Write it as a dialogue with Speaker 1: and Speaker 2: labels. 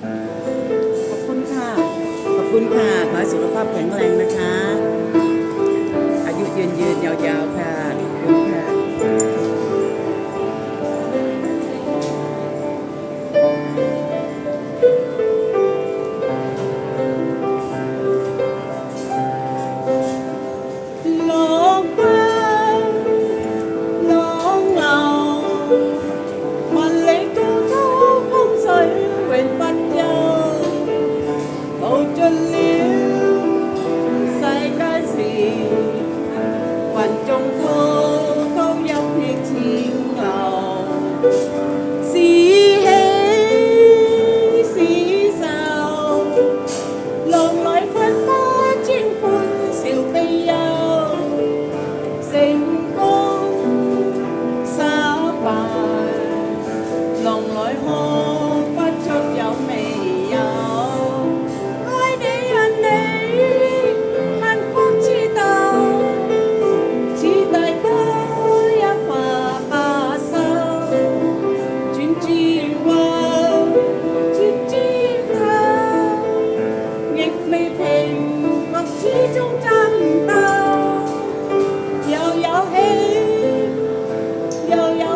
Speaker 1: ขอบคุณค่ะ ขอบคุณค่ะขอสุขภาพแข็งแรงนะคะ อายุยืนยืนยาวๆค่ะ
Speaker 2: จนลืมใส่กระสีวันจงโทเขายังเพียงทิ้งเรา 始终争唔到又有喜又有